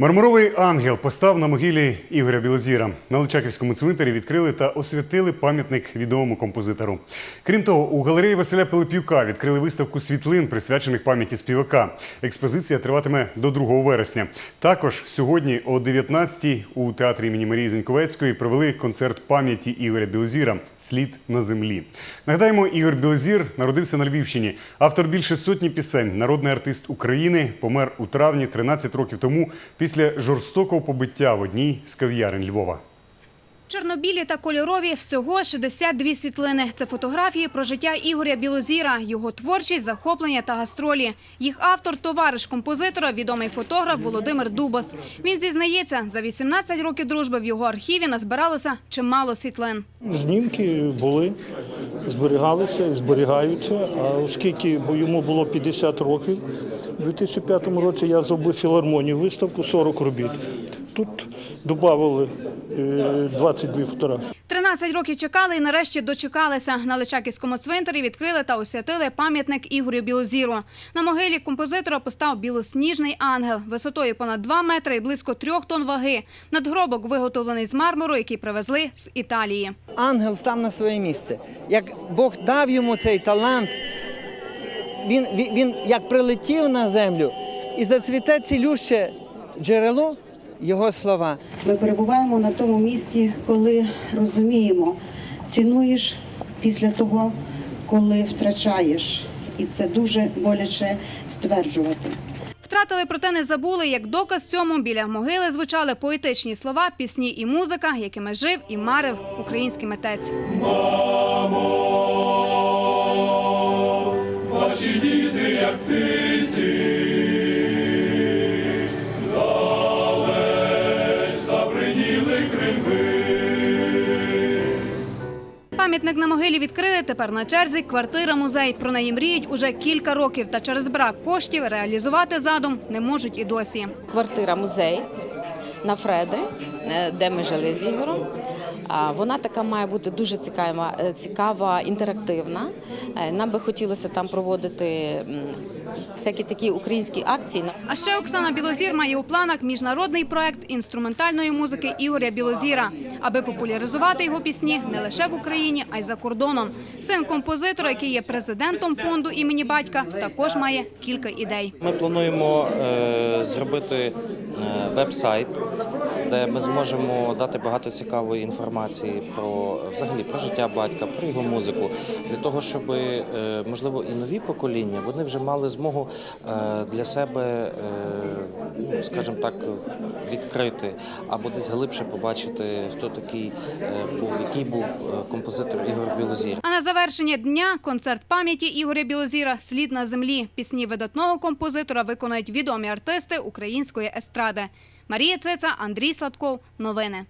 Мармуровий ангел постав на могилі Ігоря Білозіра. На Личаківському цвинтарі відкрили та освятили пам'ятник відомому композитору. Крім того, у галереї Василя Пилип'юка відкрили виставку світлин, присвячених пам'яті співака. Експозиція триватиме до 2 вересня. Також сьогодні о 19-й у театрі імені Марії Зеньковецької провели концерт пам'яті Ігоря Білозіра Слід на землі. Нагадаємо, Ігор Білозір народився на Львівщині. Автор більше сотні пісень, народний артист України, помер у травні 13 років тому після жорстокого побиття в одній з кав'ярень Львова. Чорнобілі та кольорові всього 62 світлини. Це фотографії про життя Ігоря Білозіра, його творчість, захоплення та гастролі. Їх автор, товариш композитора, відомий фотограф Володимир Дубас. Він зізнається, за 18 років дружби в його архіві назбиралося чимало світлин. Знімки були, зберігалися і зберігаються. А оскільки бо йому було 50 років, у 2005 році я зробив філармонію виставку 40 робіт. Тут додали 22 фотографії. 13 років чекали і нарешті дочекалися. На Личаківському цвинтарі відкрили та освятили пам'ятник Ігорю Білозіру. На могилі композитора постав білосніжний ангел висотою понад 2 метри і близько 3 тонн ваги. Надгробок виготовлений з мармуру, який привезли з Італії. ангел став на своє місце. Як Бог дав йому цей талант, він, він як прилетів на землю і зацвіте цілюще джерело його слова. Ми перебуваємо на тому місці, коли розуміємо, цінуєш після того, коли втрачаєш, і це дуже боляче стверджувати. Втратили, проте не забули. Як доказ цьому біля могили звучали поетичні слова, пісні і музика, якими жив і марив український митець. Пам'ятник на могилі відкрили. Тепер на черзі квартира-музей. Про неї мріють уже кілька років. Та через брак коштів реалізувати задум не можуть і досі. квартира музей на Фредри, е, де ми жили з Ігорем. А Вона така має бути дуже цікава, е, цікава, інтерактивна. Е, Нам би хотілося там проводити всякі такі українські акції. А ще Оксана Білозір має у планах міжнародний проект інструментальної музики Ігоря Білозіра, аби популяризувати його пісні не лише в Україні, а й за кордоном. Син композитора, який є президентом фонду імені батька, також має кілька ідей. Ми плануємо е, зробити е, веб-сайт, де ми зможемо дати багато цікавої інформації про взагалі про життя батька, про його музику, для того, щоб е, можливо і нові покоління вони вже мали змогу е, для себе, е, ну, скажімо так, відкрити або десь глибше побачити, хто такий був, який був композитор Ігор Білозір. А на завершення дня концерт пам'яті Ігоря Білозіра Слід на землі. Пісні видатного композитора виконують відомі артисти української естради. Марія Цеца, Андрій Сладков. Новини.